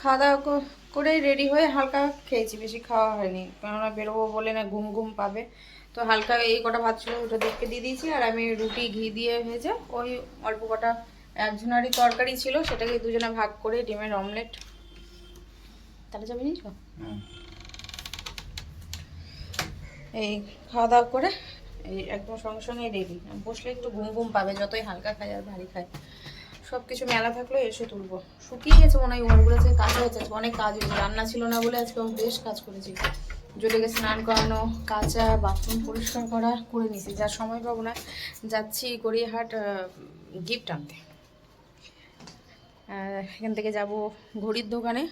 খাওয়া দাওয়া করে রেডি হয়ে হালকা খেয়েছি বেশি খাওয়া হয়নি। কেননা বেরোবো বলে না ঘুম ঘুম পাবে। তো হালকা এই কটা ভাত ছিল ওটা দেখতে দিয়ে দিয়েছি আর আমি রুটি ঘি দিয়ে ভেজে ওই অল্প কটা একজনারই তরকারি ছিল সেটাকে দুজনে ভাগ করে ডিমের অমলেট তাহলে যাবে নিয়েছো এই খাওয়া দাওয়া করে এই একদম সঙ্গে সঙ্গে রেডি বসলে একটু ঘুম ঘুম পাবে যতই হালকা খায় আর ভারী খায়। সব কিছু মেলা থাকলে, এসে তুলবো। শুকিয়ে গেছে মনে হয়, ওগুলো আজকে কাজ হয়েছে, আজকে অনেক কাজ হয়েছে, রান্না ছিল না বলে আজকে বেশ কাজ করেছি। জলে জলেকে স্নান করানো, কাঁচা বাথরুম পরিষ্কার করা করে নিছি যার সময় পাবো না, যাচ্ছি গড়িয়াহাট গিফট আনতে। এখান থেকে যাব ঘড়ির দোকানে।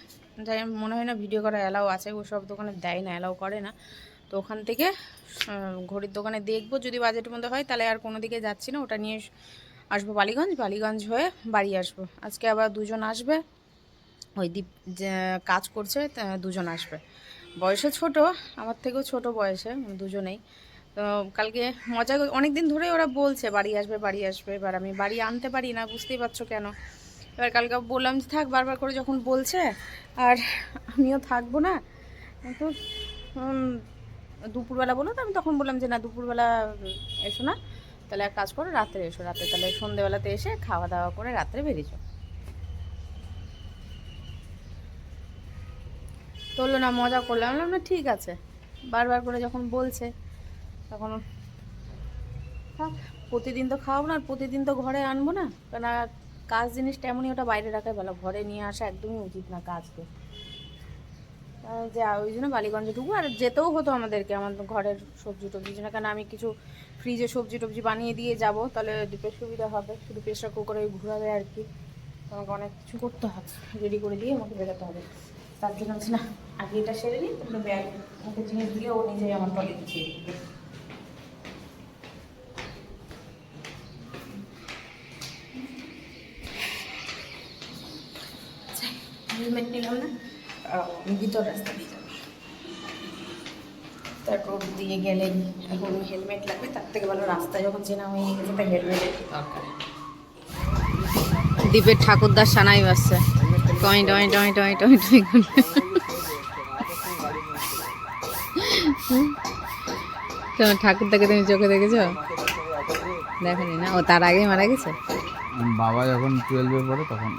যাই মনে হয় না ভিডিও করা অ্যালাউ আছে, ওসব দোকানে দেয় না অ্যালাউ করে না। তো ওখান থেকে ঘড়ির দোকানে দেখব, যদি বাজেটের মধ্যে হয়, তাহলে আর কোনো দিকে যাচ্ছি না, ওটা নিয়ে আসব বালিগঞ্জ বালিগঞ্জ হয়ে বাড়ি আসব। আজকে আবার দুজন আসবে, ওই যে কাজ করছে দুজন আসবে। বয়সে ছোট, আমার থেকেও ছোট বয়সে, দুজনেই। তো কালকে মজা অনেক দিন ধরে ওরা বলছে, বাড়ি আসবে বাড়ি আসবে, এবার আমি বাড়ি আনতে পারি না, বুঝতেই পারছ কেন? এবার কালকে বললাম যে থাক, বারবার করে যখন বলছে, আর আমিও থাকব না, তো দুপুরবেলা বলো তো, আমি তখন বললাম যে না, দুপুরবেলা এসো না। তাহলে এক কাজ করো, রাত্রে এসো। রাত্রে তাহলে সন্ধেবেলাতে এসে খাওয়া দাওয়া করে রাত্রে বেরিয়ে যাও। তো বলল, না, মজা করলাম। না, ঠিক আছে। বারবার করে যখন বলছে, তখন প্রতিদিন তো খাওয়াবো না প্রতিদিন তো ঘরে আনব না। কেন কাজ জিনিসটা এমনই ওটা বাইরে রাখাই ভালো। ঘরে নিয়ে আসা একদমই উচিত না কাজকে। যে, ওই জন্য বালিগঞ্জে ঢুকবো। আর যেতেও হতো আমাদেরকে, আমাদের ঘরের সবজি টবজি জন্য। কেন আমি কিছু ফ্রিজে সবজি টবজি বানিয়ে দিয়ে যাব, তাহলে দুটো সুবিধা হবে। শুধু প্রেশার কুকারে ঘুরাবে আর কি। আমাকে অনেক কিছু করতে হবে রেডি করে দিয়ে আমাকে বেরোতে হবে। তার জন্য হচ্ছে না, আগে এটা সেরে নিই, তারপরে ব্যাগ ওকে জিনিস দিয়ে ও নিজেই আমার টলে দিচ্ছি হেলমেট নিলাম না ভিতর রাস্তা দিয়ে তারপর দিয়ে গেলে এখন হেলমেট লাগবে তার থেকে ভালো রাস্তায় যখন চেনা হয়ে গেছে তা হেলমেটের দরকার। দ্বীপের ঠাকুরদার সানাই বাসছে টয় টয় টয় টয় টয় টয় করে। তোমার ঠাকুরদাকে তুমি চোখে দেখেছ? দেখেনি না? ও তার আগেই মারা গেছে? বাবা যখন টুয়েলভে পড়ে তখন।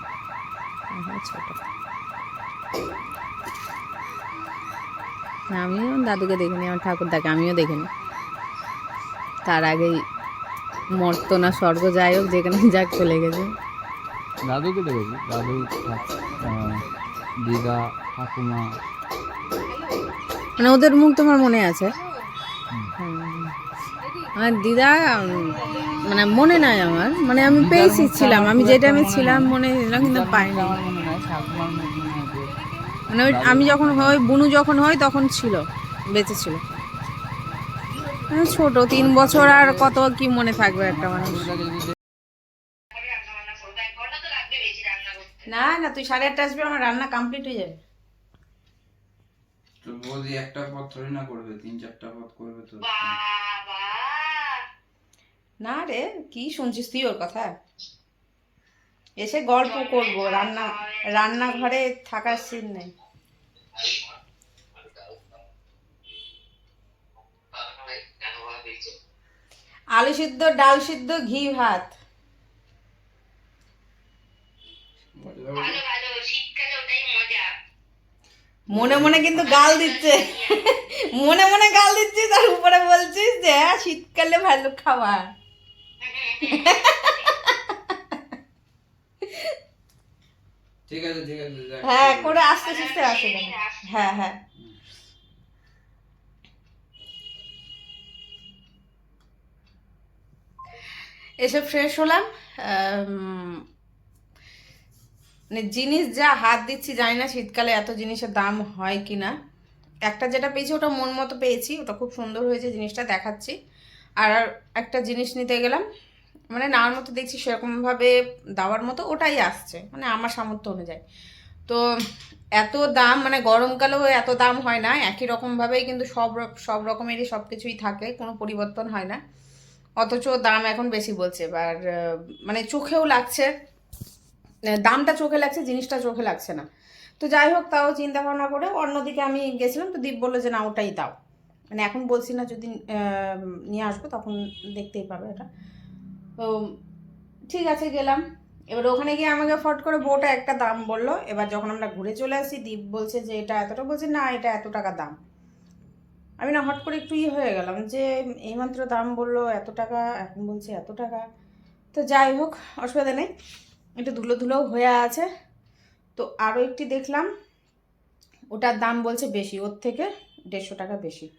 ছোট। আমিও দাদুকে দেখিনি আমার ঠাকুরদাকে আমিও দেখিনি। তার আগেই মর্ত না স্বর্গ যাই হোক যেখানে যাক চলে গেছে। দাদুকে দেখেছি দাদু দিদা ঠাকুমা। মানে ওদের মুখ তোমার মনে আছে? আমার দিদা মানে মনে নাই আমার। মানে আমি পেয়েছি ছিলাম। আমি যেটা আমি ছিলাম মনে কিন্তু পাইনি। মানে ওই আমি যখন হই বুনু যখন হয় তখন ছিল বেঁচে ছিল। আমি ছোট তিন বছর আর কত কি মনে থাকবে একটা মানুষ? না না তুই সাড়ে আটটা আসবে আমার রান্না কমপ্লিট হয়ে যাবে। তো বৌদি একটা পথ থরি না করবে তিন চারটা পথ করবে তো। না রে কি শুনছিস তুই ওর কথা? এসে গল্প করব রান্না রান্নাঘরে থাকার সিন নেই। আলু সিদ্ধ ডাল সিদ্ধ ঘি ভাত। মনে মনে কিন্তু গাল দিচ্ছে। মনে মনে গাল দিচ্ছিস আর উপরে বলছিস যে হ্যাঁ, শীতকালে ভালো খাবার। ঠিক আছে ঠিক আছে হ্যাঁ করে আস্তে আস্তে আসে হ্যাঁ হ্যাঁ। এসে ফ্রেশ হলাম। মানে জিনিস যা হাত দিচ্ছি, জানি না শীতকালে এত জিনিসের দাম হয় কি না একটা যেটা পেয়েছি, ওটা মন মতো পেয়েছি। ওটা খুব সুন্দর হয়েছে জিনিসটা দেখাচ্ছি। আর একটা জিনিস নিতে গেলাম। মানে নেওয়ার মতো দেখছি সেরকমভাবে দেওয়ার মতো ওটাই আসছে মানে আমার সামর্থ্য অনুযায়ী। তো এত দাম মানে গরমকালেও এত দাম হয় না, একই রকমভাবেই কিন্তু সব সব রকমেরই সব কিছুই থাকে, কোনো পরিবর্তন হয় না। অথচ দাম এখন বেশি বলছে, এবার মানে চোখেও লাগছে দামটা চোখে লাগছে, জিনিসটা চোখে লাগছে না। তো যাই হোক, তাও চিন্তা ভাবনা করে অন্যদিকে আমি গেছিলাম, তো দীপ বলল যে, না, ওটাই দাও। মানে এখন বলছি না, যদি নিয়ে আসব, তখন দেখতেই পাবে এটা। তো ঠিক আছে, গেলাম। এবার ওখানে গিয়ে আমাকে ফট করে বউটা একটা দাম বলল। এবার যখন আমরা ঘুরে চলে আসি, দীপ বলছে যে, এটা এতটা? বলছে, না, এটা এত টাকা দাম। আমি না হট করে একটু ইয়ে হয়ে গেলাম যে, এইমাত্র দাম বলল, এত টাকা, এখন বলছে এত টাকা। তো যাই হোক, অসুবিধা নেই। একটু ধুলো ধুলোও হয়ে আছে। তো আরও একটি দেখলাম। ওটার দাম বলছে বেশি, ওর থেকে দেড়শো টাকা বেশি।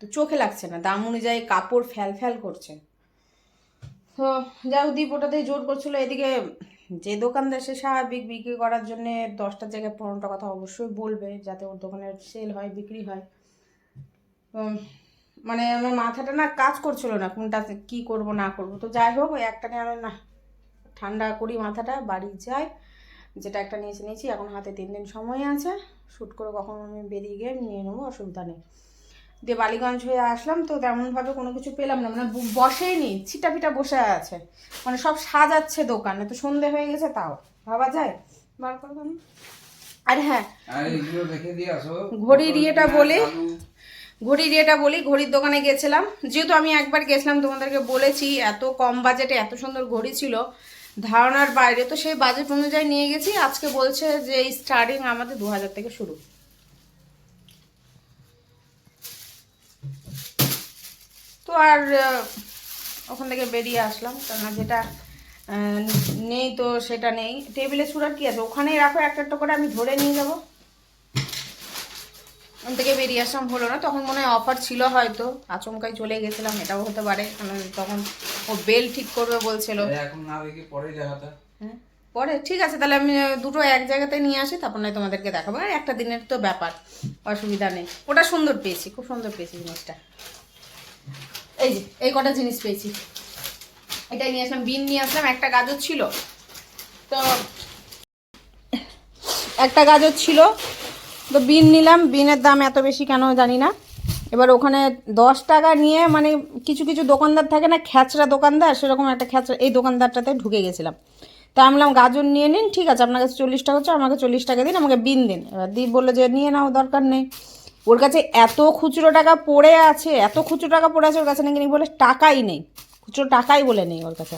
তো চোখে লাগছে না, দাম অনুযায়ী কাপড় ফ্যাল ফ্যাল করছে। তো যাই হোক, দীপ জোর করছিল। এদিকে যে দোকানদার, সে স্বাভাবিক বিক্রি করার জন্যে দশটার জায়গায় পনেরোটা কথা অবশ্যই বলবে, যাতে ওর দোকানের সেল হয়, বিক্রি হয়। মানে আমার মাথাটা না কাজ করছিল না কোনটা কি করব, না করব। তো যাই হোক একটা নিয়ে আমি না, ঠান্ডা করি মাথাটা, বাড়ি যাই। যেটা একটা নিয়েছি নিয়েছি। এখন হাতে তিন দিন সময় আছে। শ্যুট করে কখন আমি বেরিয়ে গিয়ে নিয়ে নেব, অসুবিধা নেই। দিয়ে বালিগঞ্জ হয়ে আসলাম তো তেমনভাবে কোনো কিছু পেলাম না। মানে বসেইনি ছিটা পিটা বসে আছে। মানে সব সাজাচ্ছে দোকানে তো সন্ধে হয়ে গেছে তাও। ভাবা যায়? বার করে দাও না। আর হ্যাঁ ঘড়ির ইয়েটা বলে। ঘড়ির ইয়েটা বলি ঘড়ির দোকানে গেছিলাম। যেহেতু আমি একবার গেছিলাম তোমাদেরকে বলেছি এত কম বাজেটে এত সুন্দর ঘড়ি ছিল ধারণার বাইরে তো সেই বাজেট অনুযায়ী নিয়ে গেছি। আজকে বলছে যে স্টার্টিং আমাদের দু হাজার থেকে শুরু। তো আর ওখান থেকে বেরিয়ে আসলাম কেননা যেটা নেই তো সেটা নেই। টেবিলে সুরার কি আছে? ওখানেই রাখো একটা একটা করে আমি ধরে নিয়ে যাব। ওখান থেকে বেরিয়ে আসলাম হলো না। তখন মনে হয় অফার ছিল হয়তো। আচমকাই চলে গেছিলাম এটাও হতে পারে। কারণ তখন ও বেল ঠিক করবে বলছিল। এখন না রেখে পরে দেখাতে। হ্যাঁ পরে। ঠিক আছে তাহলে আমি দুটো এক জায়গাতে নিয়ে আসি তারপর নয় তোমাদেরকে দেখাবো। আর একটা দিনের তো ব্যাপার অসুবিধা নেই। ওটা সুন্দর পেয়েছি খুব সুন্দর পেয়েছি জিনিসটা। এই যে, এই কটা জিনিস পেয়েছি। এটাই নিয়ে আসলাম, বিন নিয়ে আসলাম, একটা গাজর ছিল। তো একটা গাজর ছিল। তো বিন নিলাম, বিনের দাম এত বেশি কেন জানি না। এবার ওখানে দশ টাকা নিয়ে মানে কিছু কিছু দোকানদার থাকে না, খ্যাচড়া দোকানদার, সেরকম একটা খ্যাচড়া, এই দোকানদারটাতে ঢুকে গেছিলাম। তা আমি বললাম, গাজর নিয়ে নিন, ঠিক আছে, আপনার কাছে চল্লিশ টাকা হচ্ছে, আমাকে চল্লিশ টাকা দিন, আমাকে বিন দিন। এবার দি বলল যে, নিয়ে নাও, দরকার নেই। ওর কাছে এত খুচরো টাকা পড়ে আছে এত খুচরো টাকা পড়ে আছে ওর কাছে নাকি বলে টাকাই নেই। খুচরো টাকাই বলে নেই ওর কাছে।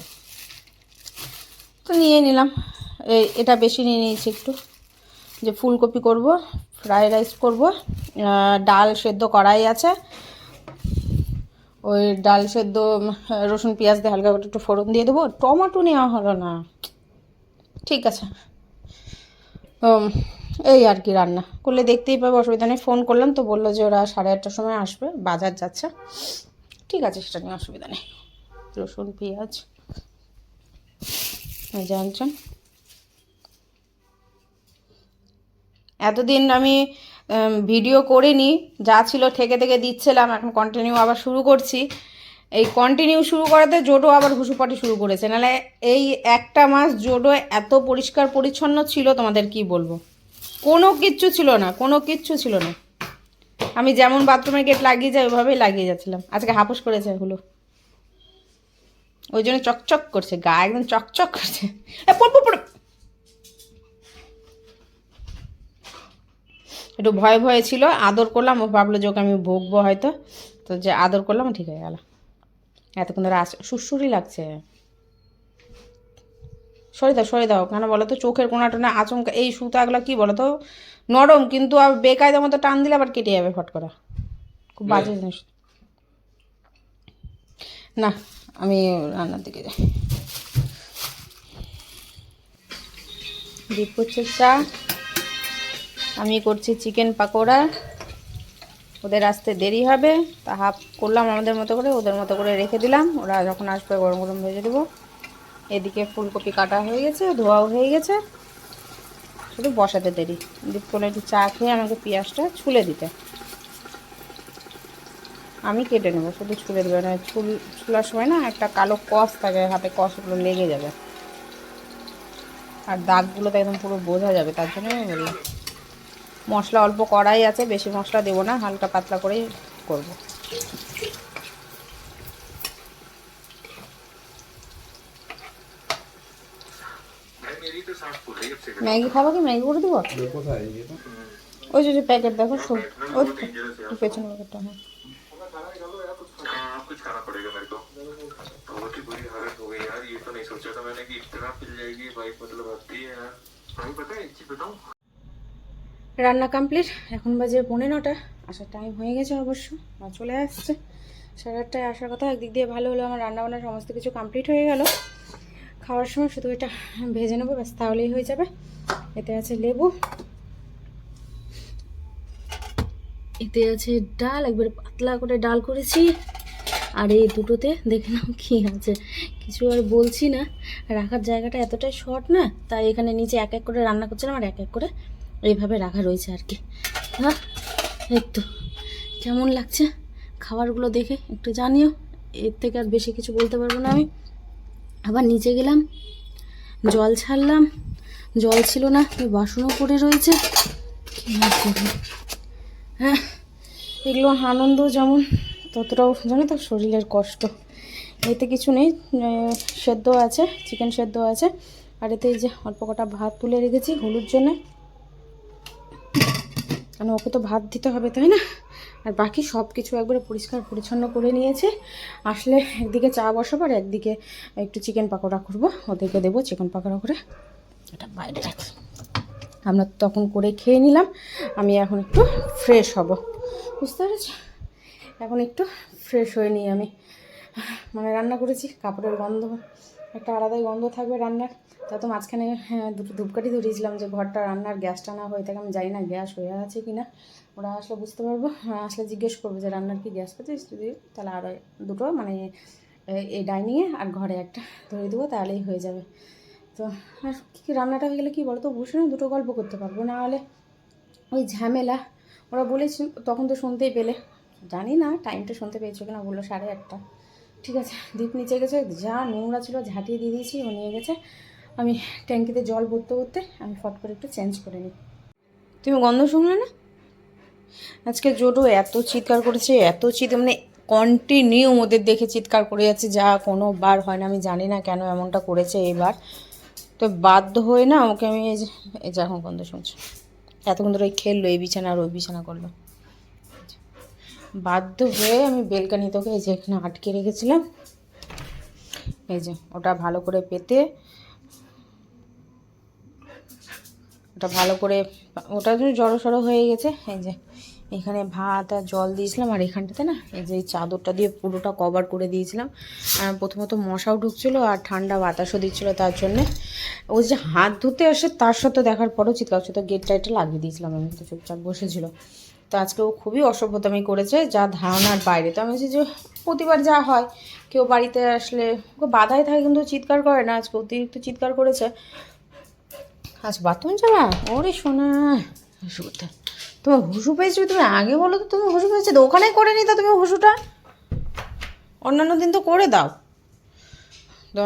তো নিয়ে নিলাম। এই এটা বেশি নিয়ে নিয়েছি একটু। যে ফুলকপি করব ফ্রাইড রাইস করব ডাল সেদ্ধ করাই আছে। ওই ডাল সেদ্ধ রসুন পেঁয়াজ দিয়ে হালকা একটু ফোড়ন দিয়ে দেবো। টমেটো নেওয়া হলো না। ঠিক আছে। উম, এই আর কি রান্না। করলে দেখতেই পাবো, অসুবিধা নেই। ফোন করলাম তো বলল যে ওরা সাড়ে আটটার সময় আসবে, বাজার যাচ্ছে। ঠিক আছে, সেটা নিয়ে অসুবিধা নেই। রসুন, পেঁয়াজ যে এতদিন আমি ভিডিও করিনি, যা ছিল থেকে থেকে দিচ্ছিলাম, এখন কন্টিনিউ আবার শুরু করছি। এই কন্টিনিউ শুরু করাতে জোডো আবার ঘুষুপাটি শুরু করেছে। নাহলে এই একটা মাস জোডো এত পরিষ্কার পরিচ্ছন্ন ছিল, তোমাদের কি বলব? কোনো কিচ্ছু ছিল না, কোনো কিচ্ছু ছিল না। আমি যেমন বাথরুমের গেট লাগিয়ে যাই ওইভাবেই লাগিয়ে যাচ্ছিলাম। আজকে হাপুস করেছে হলো ওই জন্য চকচক করছে, গা একদম চকচক করছে। একটু ভয়, ভয়ে ছিল, আদর করলাম, ও ভাবলো যে ওকে আমি ভুগবো হয়তো। তো যে আদর করলাম ঠিক হয়ে গেল। এতক্ষণ ধরে আস সুরসুরি লাগছে। সরে দাও সরে দাও। কেন বলো তো? চোখের কোনাটা না আচমকা এই সুতাগুলো কি বলো তো? নরম কিন্তু আর বেকায়দার মতো টান দিলে আবার কেটে যাবে ফট করে। খুব বাজে জিনিস। না আমি রান্নার দিকে যাই। দীপ করছে চা। আমি করছি চিকেন পাকোড়া। ওদের আসতে দেরি হবে। তা হাফ করলাম আমাদের মতো করে ওদের মতো করে রেখে দিলাম। ওরা যখন আসবে গরম গরম ভেজে দেবো। এদিকে ফুলকপি কাটা হয়ে গেছে, ধোয়াও হয়ে গেছে। শুধু বসাতে দেরি। দীপ করে একটু চা খেয়ে আমাকে পেঁয়াজটা ছুলে দিতে। আমি কেটে নেব, শুধু ছুলে দেবে না চুল ছুলার সময় না একটা কালো কস থাকে, হাতে কসগুলো লেগে যাবে। আর দাগগুলো তো একদম পুরো বোঝা যাবে, তার জন্য আমি বললাম, মশলা অল্প কড়াই আছে, বেশি মশলা দেবো না, হালকা পাতলা করেই করব। ম্যাগি খাবো কি ম্যাগি করে দেবো কোথায় এই এটা? ওই যে প্যাকেট দেখো সব ওই তো, ওই পেছনে প্যাকেটটা হ্যাঁ हाँ कुछ खाना पड़ेगा मेरे को बहुत ही बुरी हालत हो गई यार ये तो नहीं सोचा था मैंने कि इतना पिल जाएगी बाइक मतलब आती है यार भाई पता है एक चीज बताऊं রান্না কমপ্লিট এখন বাজে পৌনে নটা আসার টাইম হয়ে গেছে অবশ্য মা চলে আসছে সাড়ে আটটায় আসার কথা একদিক দিয়ে ভালো হলো আমার রান্না বান্না সমস্ত কিছু কমপ্লিট হয়ে গেল খাওয়ার সময় শুধু এটা ভেজে নেব, ব্যাস তাহলেই হয়ে যাবে। এতে আছে লেবু। এতে আছে ডাল, একবারে পাতলা করে ডাল করেছি। আর এই দুটোতে দেখে নাও কী আছে। কিছু আর বলছি না। রাখার জায়গাটা এতটাই শর্ট না, তাই এখানে নিচে এক এক করে রান্না করছিলাম আর এক এক করে এইভাবে রাখা রয়েছে আর কি। হ্যাঁ এই তো। কেমন লাগছে? খাবারগুলো দেখে একটু জানিও। এর থেকে আর বেশি কিছু বলতে পারব না আমি। আবার নিচে গেলাম, জল ছাড়লাম, জল ছিল না বাসনও পড়ে রয়েছে। হ্যাঁ এগুলো আনন্দ যেমন, ততটাও, জানো তো, শরীরের কষ্ট। এতে কিছু নেই সেদ্ধ আছে, চিকেন সেদ্ধ আছে। আর এতে যে অল্প কটা ভাত তুলে রেখেছি হলুদ জন্যে। কারণ ওকে তো ভাত দিতে হবে, তাই না? আর বাকি সব কিছু একবারে পরিষ্কার পরিচ্ছন্ন করে নিয়েছে। আসলে একদিকে চা বসাবো আর একদিকে একটু চিকেন পাকোড়া করব। ওদেরকে দেবো চিকেন পাকোড়া করে। এটা বাইরে রাখি। আমরা তখন করে খেয়ে নিলাম। আমি এখন একটু ফ্রেশ হব। বুঝতে পেরেছি? এখন একটু ফ্রেশ হয়ে নিই আমি। মানে রান্না করেছি, কাপড়ের গন্ধ, একটা আলাদাই গন্ধ থাকবে রান্নার। তা তো মাঝখানে হ্যাঁ, দুটো ধূপকাঠি ধরিয়েছিলাম যে ঘরটা রান্নার গ্যাসটা না হয়ে থাকে আমি জানি না গ্যাস হয়ে আছে কি না ওরা আসলে বুঝতে পারব। হ্যাঁ, আসলে জিজ্ঞেস করব যে রান্নার কি গ্যাস পেয়েছিস যদি তাহলে আরও দুটো মানে এই ডাইনিংয়ে আর ঘরে একটা ধরে দেবো তাহলেই হয়ে যাবে। তো আর কী রান্নাটা হয়ে গেলে কী বলো তো? বসে দুটো গল্প করতে পারব। না হলে ওই ঝামেলা ওরা বলেছি তখন তো শুনতেই পেলে। জানি না টাইমটা শুনতে পেয়েছ কিনা বলল সাড়ে আটটা। ঠিক আছে দীপ নিচে গেছে যা নোংরা ছিল ঝাঁটিয়ে দিয়ে দিয়েছি ও নিয়ে গেছে। আমি ট্যাঙ্কিতে জল ভরতে ভরতে আমি ফট করে একটু চেঞ্জ করে নিই। তুমি গন্ধ শুনলে না? আজকে জোটো এত চিৎকার করেছে, এত চিৎ মানে কন্টিনিউ ওদের দেখে চিৎকার করে যাচ্ছে, যা কোনো বার হয় না, আমি জানি না কেন এমনটা করেছে এবার। তো বাধ্য হয়ে না ওকে আমি এই যে এই যে এখন গন্ধ শুনছি। এতক্ষণ ধরে খেললো, এই বিছানা আর ওই বিছানা করল। বাধ্য হয়ে আমি বেলকানি তোকে এই যে এখানে আটকে রেখেছিলাম। এই যে ওটা ভালো করে পেতে ওটা ভালো করে, ওটা জড়ো সড়ো হয়ে গেছে। এই যে, এখানে ভাত আর জল দিয়েছিলাম, আর এখানটাতে না, এই যে চাদরটা দিয়ে পুরোটা কভার করে দিয়েছিলাম। আর প্রথমত মশাও ঢুকছিলো আর ঠান্ডা বাতাসও দিচ্ছিল তার জন্যে। ও যে হাত ধুতে আসে, তার সাথে দেখার পরেও চিৎকার তো গেট টাইটটা লাগিয়ে দিয়েছিলাম আমি, তো চুপচাপ বসেছিল। তো আজকে ও খুবই অসভ্যতামি করেছে, যা ধারণার বাইরে। তো আমি বলছি যে, প্রতিবার যা হয়, কেউ বাড়িতে আসলে ওকে বাধাই থাকে কিন্তু চিৎকার করে না, আজকে অতিরিক্ত চিৎকার করেছে। আচ্ছা বাথরুম যাবা? ওরে সোনা। হুসু করতে তোমার হুসু পেয়েছ তুমি আগে বলো তো, তুমি হুসু পেয়েছ তো, ওখানেই করে নিতে তুমি হুসুটা অন্যান্য দিন তো করে দাও। তো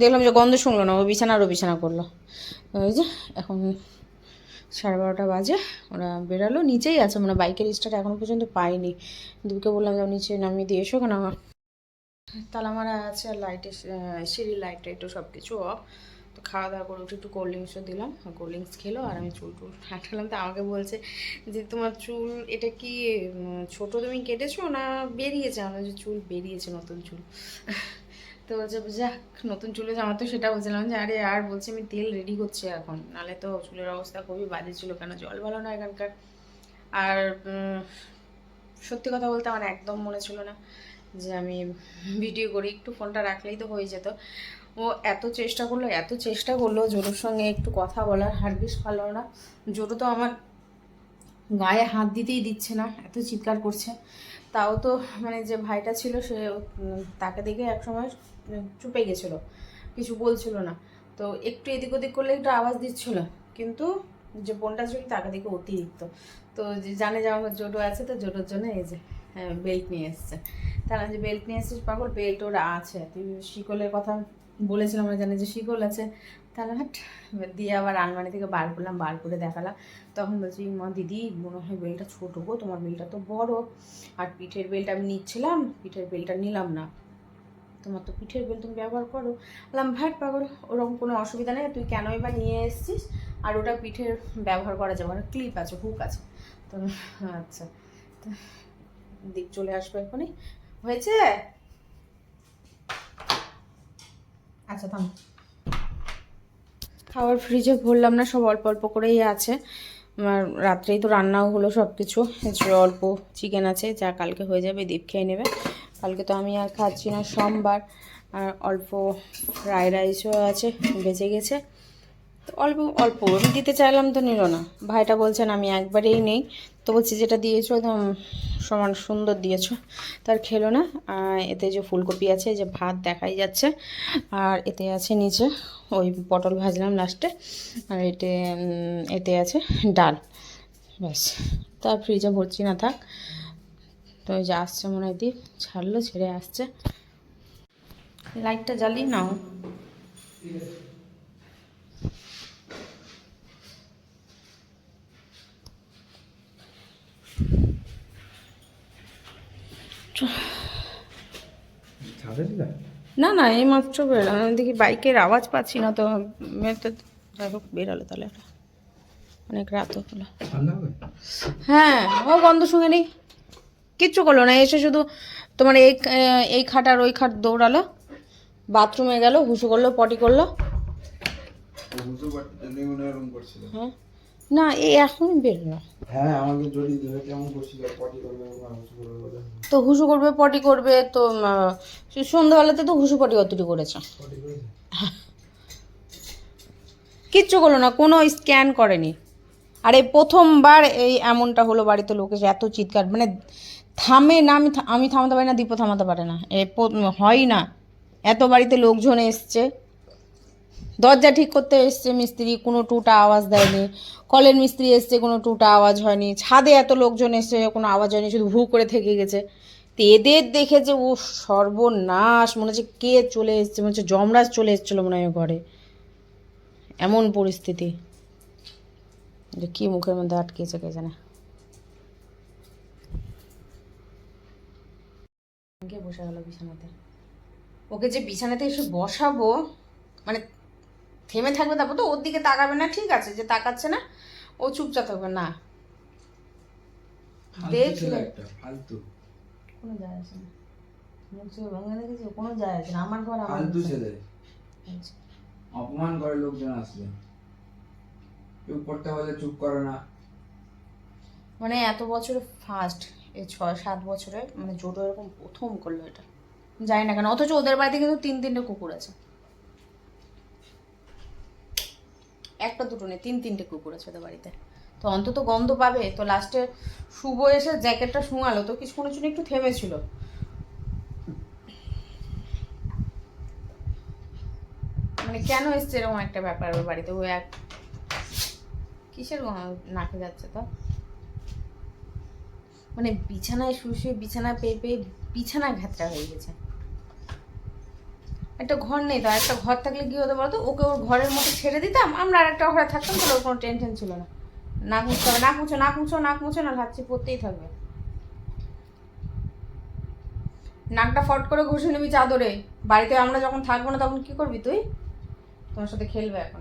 দেখলাম যে গন্ধ শুনলো না, ও বিছানারও বিছানা করল। ওই যে, এখন সাড়ে বারোটা বাজে, ওরা বেরালো, নিচেই আছে মানে বাইকের স্টার্ট এখনও পর্যন্ত পাইনি। দুকে বললাম যে নিচে নামিয়ে দিয়ে এসো, কেন আমার তালা মারা আছে আর লাইটে সিঁড়ি লাইট টাইটও সব কিছু অফ তো খাওয়া দাওয়া করে উঠে একটু কোল্ড ড্রিঙ্কসও দিলাম। কোল্ড ড্রিঙ্কস খেলো আর আমি চুল টুল কাটলাম। তো আমাকে বলছে যে, তোমার চুল, এটা কি ছোট তুমি কেটেছো না বেরিয়েছে? আমার যে চুল বেরিয়েছে নতুন চুল। তো বলছে, যাক, নতুন চুলে আমার তো সেটা বলছিলাম যে, আরে আর, বলছি, আমি তেল রেডি করছি এখন। নাহলে তো চুলের অবস্থা খুবই বাজে ছিল কেন? জল ভালো না এখানকার। আর সত্যি কথা বলতে আমার একদম মনে ছিল না যে, আমি ভিডিও করি। একটু ফোনটা রাখলেই তো হয়ে যেত। ও এত চেষ্টা করল, এত চেষ্টা করল জোরোর সঙ্গে একটু কথা বলার হারগিস পারল না। জোরো তো আমার গায়ে হাত দিতেই দিচ্ছে না, এত চিৎকার করছে। তাও তো মানে যে ভাইটা ছিল সে তাকে দেখে একসময় চুপে গেছিল, কিছু বলছিল না। তো একটু এদিক ওদিক করলে একটু আওয়াজ দিচ্ছিল, কিন্তু যে বোনটা ছিল তাকে দেখে অতিরিক্ত। তো যে জানে যে আমার জোটো আছে, তো জোটোর জন্য এই যে বেল্ট নিয়ে এসছে। তাহলে যে বেল্ট নিয়ে এসছিস পাগল, বেল্ট ওরা আছে। তুই শিকলের কথা বলেছিলাম আমরা জানি যে শিকল আছে। তাহলে হাট দিয়ে আবার আলমারি থেকে বার করলাম, বার করে দেখালাম। তখন বলছি, মা, দিদি, মনে হয় বেলটা ছোটো গো, তোমার বেলটা তো বড়। আর পিঠের বেলটা আমি নিচ্ছিলাম, পিঠের বেলটা নিলাম না। তোমার তো পিঠের বেল তুমি ব্যবহার করো। বললাম, ভাট পাগল, ওরকম কোনো অসুবিধা নেই, তুই কেনই বা নিয়ে এসেছিস? আর ওটা পিঠের ব্যবহার করা যাবে না ক্লিপ আছে হুক আছে। তো আচ্ছা দিক চলে আসবে এখনই। হয়েছে? আচ্ছা থাম। খাবার ফ্রিজে ভরলাম না, সব অল্প অল্প করেই আছে। আমার রাত্রেই তো রান্নাও হলো সব কিছু অল্প চিকেন আছে, যা কালকে হয়ে যাবে, দীপ খেয়ে নেবে। কালকে তো আমি আর খাচ্ছি না, সোমবার। আর অল্প ফ্রায়েড রাইসও আছে, বেঁচে গেছে। তো অল্প অল্প। আমি দিতে চাইলাম তো নিল না। ভাইটা বলছেন আমি একবারেই নেই। তো বলছি যেটা দিয়েছ একদম সমান সুন্দর দিয়েছ। তার খেলো না। এতে যে ফুলকপি আছে, যে ভাত দেখাই যাচ্ছে। আর এতে আছে নিচে ওই পটল ভাজলাম লাস্টে আর এতে এতে আছে ডাল। ব্যাস। তা ফ্রিজে ভরছি না থাক। তো ওই যে আসছে মনে হয় দ্বীপ ছাড়লো, ছেড়ে আসছে। লাইটটা জ্বালিয়ে নাও। না না এই মাত্র বেরোলাম আমি দেখি বাইকের আওয়াজ পাচ্ছি না তো তো যাই হোক বেরোলো তাহলে অনেক রাত হলো। হ্যাঁ ও গন্ধ শুনে নেই কিচ্ছু করল না এসে শুধু তোমার এই এই খাট আর ওই খাট দৌড়ালো। বাথরুমে গেল হুসু করল পটি করল। হ্যাঁ। না এই এখনই বেরোলো হ্যাঁ আমাকে জড়িয়ে ধরে কেমন করছিল পটি করবে তো হুসু করবে পটি করবে তো সন্ধ্যাবেলাতে তো হুসু পটি অতটি করেছে? কিচ্ছু করল না কোনো স্ক্যান করেনি। আর এই প্রথমবার এই এমনটা হলো বাড়িতে লোক এত চিৎকার মানে থামে না আমি আমি থামাতে পারি না দীপও থামাতে পারে না। এ হয় না। এত বাড়িতে লোকজন এসছে। দরজা ঠিক করতে এসছে মিস্ত্রি, কোনো টুটা আওয়াজ দেয়নি। কলের মিস্ত্রি এসছে, কোনো টুটা আওয়াজ হয়নি। ছাদে এত লোকজন এসছে কোনো আওয়াজ হয়নি, শুধু ভু করে থেকে গেছে। তো এদের দেখে যে, ও সর্বনাশ, মনে হচ্ছে কে চলে এসছে, মনে হচ্ছে যমরাজ চলে এসেছিল মনে হয় ঘরে। এমন পরিস্থিতি। কি মুখের মধ্যে আটকেছে কে জানে। বসে গেল বিছানাতে? ওকে যে বিছানাতে এসে বসাবো মানে থেমে থাকবে তারপর তো ওর দিকে তাকাবে না ঠিক আছে যে তাকাচ্ছে না ও চুপচাপ থাকবে না। দেখলে কোনো যায় আসে না। মুখ চোখে ভাঙা দেখেছি কোনো যায় আসে না আমার ঘর আমার ছেলে। আচ্ছা। অপমান করে লোকজন আসলে চুপ করতে বলে চুপ করে না। মানে এত বছরে ফার্স্ট এই ছয় সাত বছরে মানে জোটো এরকম প্রথম করল এটা। জানি না কেন অথচ ওদের বাড়িতে কিন্তু তিন তিনটে কুকুর আছে। একটা দুটো নেই, তিন তিনটে কুকুর আছে ওদের বাড়িতে। তো অন্তত গন্ধ পাবে। তো লাস্টে শুভ এসে জ্যাকেটটা শুঙালো, তো কিছুক্ষণের জন্য একটু থেমেছিল। মানে কেন এসছে এরকম একটা ব্যাপার ওর বাড়িতে? ও এক কিসের নাকে যাচ্ছে তো? মানে বিছানায় শুয়ে শুয়ে বিছানা পেয়ে পেয়ে বিছানা ঘাতরা হয়ে গেছে। একটা ঘর নেই তো একটা ঘর থাকলে কি হতো বলতো? ওকে ওর ঘরের মতো ছেড়ে দিতাম, আমরা আর একটা ঘরে থাকতাম, তাহলে ওর কোনো টেনশন ছিল না। নাক মুছতে হবে, নাক মুছো নাক মুছো নাক মুছো না হাঁচি পড়তেই থাকবে। নাকটা ফট করে ঘষে নিবি চাদরে। বাড়িতে আমরা যখন থাকব না, তখন কি করবি তুই? তোমার সাথে খেলবে এখন